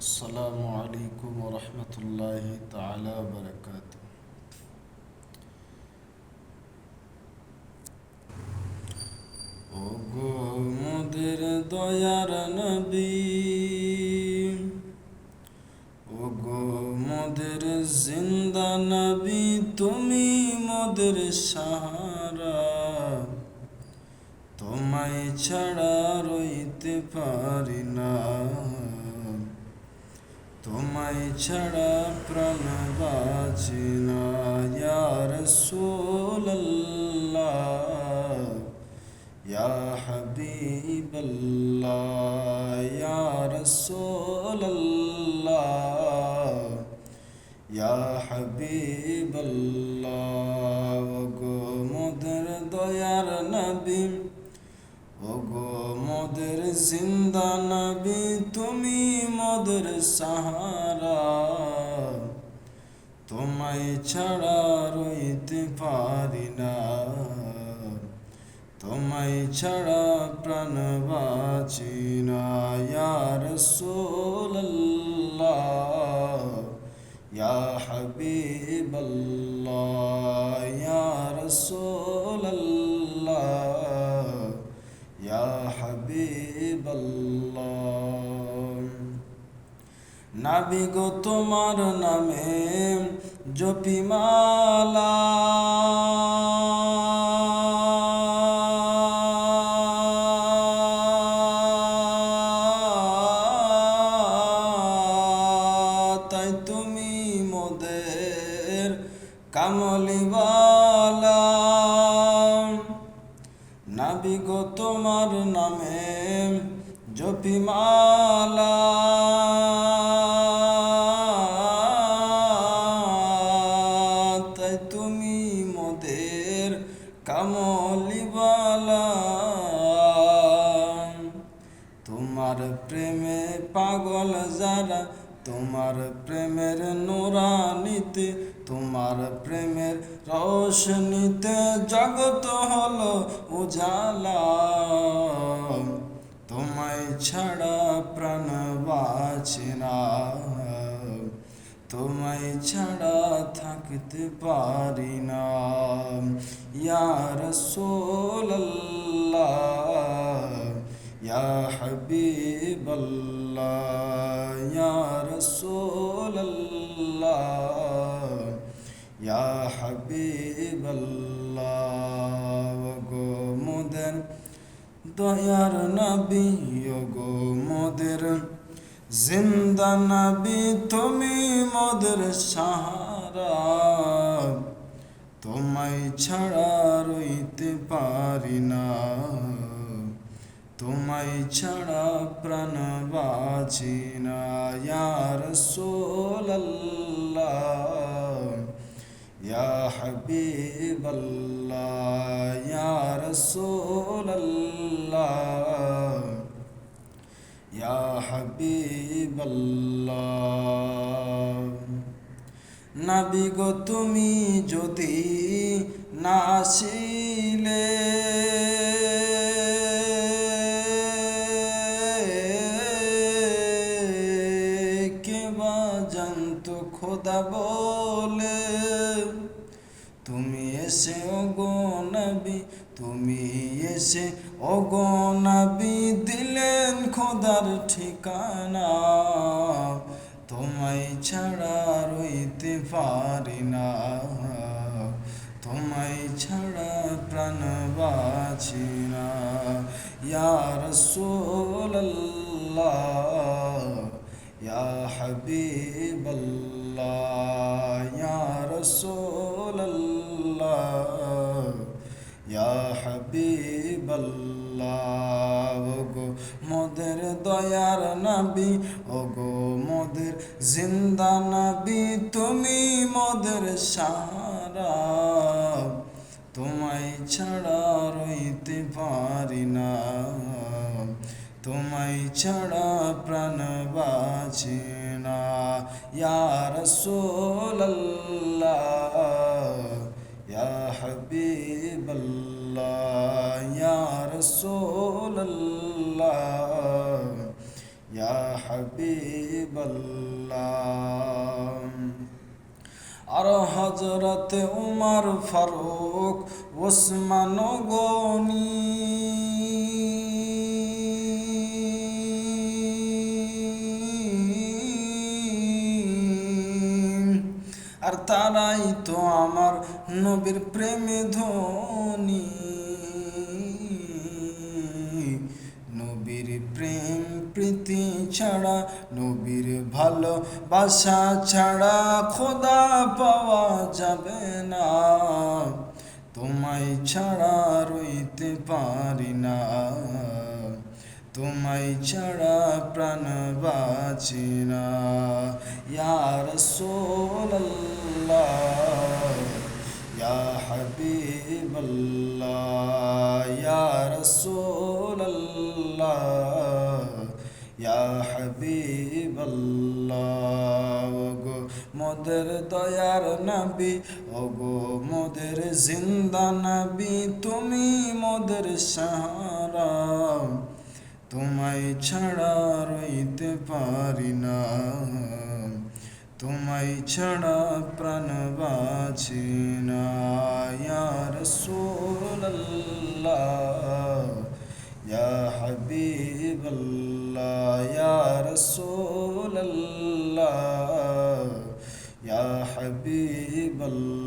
السلام عليكم ورحمة الله تعالى وبركاته ওগো মোদের দয়ার নবী ওগো মোদের জিন্দা নবী তুমি মোদের সাহারা তোমায় ছাড়া রইতে পারি না তোমায় ছাড়া প্রাণ বাঁচে না ইয়ার সোল্লাহ ইয়া হাবিবাল্লাহ, ইয়া রাসূলুল্লাহ, ইয়া গো মোদের দয়ার নবী। ওগো মোদের জিন্দা নবী, তুমি মোদের সাহারা। তোমায় ছাড়া রইতে পারি না। তোমায় ছাড়া প্রাণ বাঁচি না ইয়ার সোল্লাহ হাবিবাল্লাহ। নাবি গো তোমার নামে জপিমালা তাই তুমি মোদের কামলিবালা গো তোমার নামে জপিমালা তাই তোমার প্রেমের নোরানিতে, তোমার প্রেমের রোশনীতে জগত হলো উজালা। তোমায় ছাড়া প্রাণ বাঁচে না। তোমায় ছাড়া থাকতে পারি না। ইয়া রাসূলুল্লাহ, ইয়া হাবিবাল্লাহ। হাবিবাল্লাহ, গো মোদের দয়ার নবী গো মোদের জিন্দা নবী, তুমি মোদের সাহারা। তোমায় ছাড়া রইতে পারি না। তোমায় ছাড়া প্রাণ বাঁচি না ইয়ার সোল্লাহ রাসূলুল্লাহ ইয়া হাবিবাল্লাহ। নাবি গো তুমি যদি না আসিলে কে বা খোদা বলে? তুমি এসে, ওগো নবী, তুমি এসে, ওগো নবী, দিলেন খোদার ঠিকানা। তোমায় ছাড়া রইতে পারি না। তোমায় ছাড়া প্রাণ বাঁচি না। ইয়া রাসূলুল্লাহ ইয়া হাবিবাল্লাহ ইয়া রাসূলুল্লাহ ইয়া হাবিবাল্লাহ গো মোদের দয়ার নবী, ওগো মোদের জিন্দা নবী, তুমি মোদের সারা। তোমায় ছাড়া রইতে পারি না। তোমায় ছাড়া প্রাণ বাঁচে। আর হজরত উমর ফারুক ওসমান গনি তারাই তো আমার নবীর প্রেমে ধনী। নবীর প্রেম প্রীতি ছাড়া, নবীর ভালোবাসা ছাড়া খোদা পাওয়া যাবে না। তোমায় ছাড়া রইতে পারি না। তোমায় ছাড়া প্রাণ বাঁচি না। ইয়ার সোল্লাহ ইয়া হাবিবাল্লাহ, ইয়া রাসূলুল্লাহ, ইয়া হাবিবাল্লাহ। ওগো মোদের দয়ার নবী, ওগো মোদের জিন্দা নবী, তুমি মোদের সাহারা। তোমায় ছাড়া রইতে পারি না। তোমায় ছাড়া প্রাণ বাঁচি না। ইয়া রাসূলুল্লাহ, ইয়া হাবিবাল্লাহ, ইয়া রাসূলুল্লাহ, ইয়া হাবিবাল্লাহ।